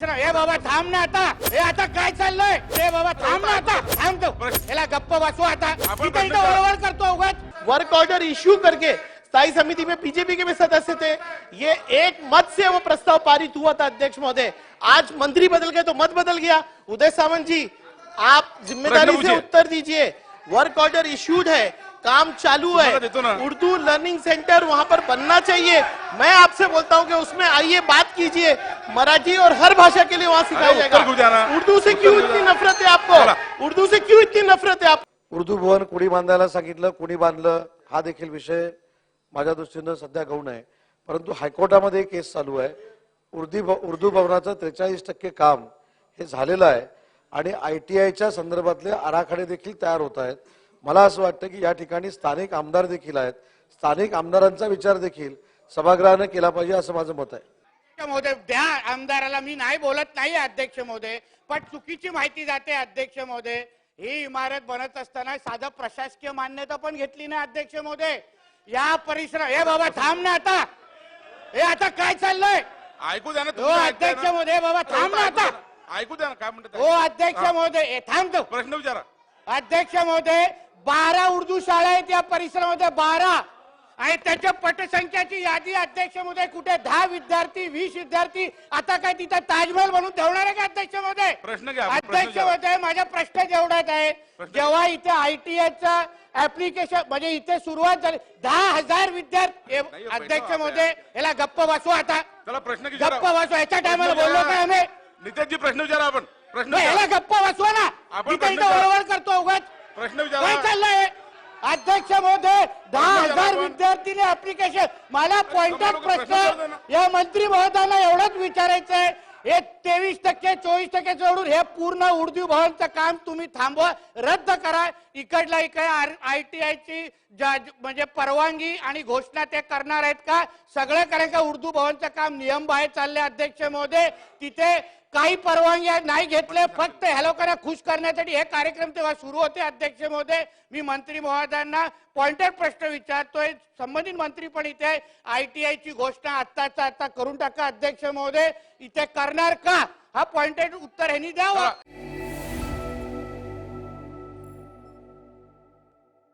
हे बाबा थांब ना आता. हे आता काय चाललंय? हे बाबा थांब ना आता. थांब तो. याला गप्प बसू आता. आपण तिथे इथं प्रश्न करा. वळवळ करतो उगाच. वर्क ऑर्डर इश्यू करके स्थायी समिति में बीजेपी के भी सदस्य थे. ये एक मत से वो प्रस्ताव पारित हुआ था अध्यक्ष महोदय. आज मंत्री बदल गए तो मत बदल गया. उदय सामंत जी आप ज़िम्मेदारी से उत्तर दीजिए. वर्क ऑर्डर इश्यूड है. काम चालू। है. उर्दू लर्निंग सेंटर वहाँ पर बनना चाहिए. मैं आपसे बोलता हूँ कि उसमें आइए बात कीजिए. मराठी और हर भाषा के लिए वहां सिखाया जाएगा? उर्दू से क्यों इतनी? नफरत है। आपको? उर्दू से क्यों इतनी नफरत है आपको उर्दू भवन कुणी बांधायला सांगितलं कुणी बांधलं हा देखील विषय माझ्या दृष्टीनं सध्या गौण आहे. परंतु हायकोर्टामध्ये एक केस चालू आहे. उर्दी उर्दू भवनाचं त्रेचाळीस टक्के काम हे झालेलं आहे आणि आय टी आयच्या संदर्भातले आराखडे देखील तयार होत आहेत. मला असं वाटतं की या ठिकाणी स्थानिक आमदार देखील आहेत. स्थानिक आमदारांचा विचार देखील सभागृहानं केला पाहिजे असं माझं मत आहे. महोदय द्या आमदाराला. मी नाही बोलत नाही अध्यक्ष महोदय पण चुकीची माहिती जाते अध्यक्ष महोदय. ही इमारत बनत असताना साधं प्रशासकीय मान्यता पण घेतली नाही अध्यक्ष महोदय. या परिसर हे बाबा थांब ना आता. हे आता काय चाललंय? ऐकू द्या ना हो अध्यक्ष ना? महोदय बाबा थांब ना आता. ना. ऐकू द्या ना काय म्हणतात हो अध्यक्ष महोदय थांबतो प्रश्न विचारा. अध्यक्ष महोदय बारा उर्दू शाळा आहेत या परिसरामध्ये बारा. आणि त्याच्या पटसंख्याची यादी अध्यक्ष महोदय कुठे? दहा विद्यार्थी वीस विद्यार्थी आता काय तिथं ताजमहल म्हणून ठेवणार आहे का अध्यक्ष महोदय प्रश्न घ्या, अध्यक्ष. महोदय माझा प्रश्न जेवढाच आहे जेव्हा इथे आयटीआयचा ऍप्लिकेशन म्हणजे इथे सुरुवात झाली दहा हजार विद्यार्थी अध्यक्ष महोदय याला गप्प बसू आता. चला प्रश्न गप्प बसू याच्या टायमाला बोललो. काय आम्ही? नितेशजी प्रश्न विचारा आपण. प्रश्न याला. गप्प बसवा ना. आपण करतो उगाच. प्रश्न विचारा. चाललंय? अध्यक्ष महोदय दहा प्रश्न विचारा हजार आपण. विद्यार्थीने ऍप्लिकेशन मला पॉइंटेड प्रश्न या मंत्री महोदयांना एवढंच विचारायचं आहे. हे तेवीस टक्के चोवीस टक्के सोडून हे पूर्ण उर्दू भवनचं काम तुम्ही थांबवा रद्द करा. इकडला इकडे आय टी आयची म्हणजे परवानगी आणि घोषणा ते करणार आहेत का? सगळं कारण का उर्दू भवनचं काम नियम बाहेर चालले अध्यक्ष महोदय. तिथे काही परवानग्या नाही घेतले फक्त ह्या लोकांना खुश करण्यासाठी हे कार्यक्रम तेव्हा सुरू होते अध्यक्ष महोदय. मी मंत्री महोदयांना पॉइंटर प्रश्न विचारतोय. संबंधित मंत्री पण इथे आय टी आयची घोषणा आत्ताचा आता करून टाका अध्यक्ष महोदय. इथे करणार का? हा पॉइंटेड उत्तर ह्यांनी द्यावा.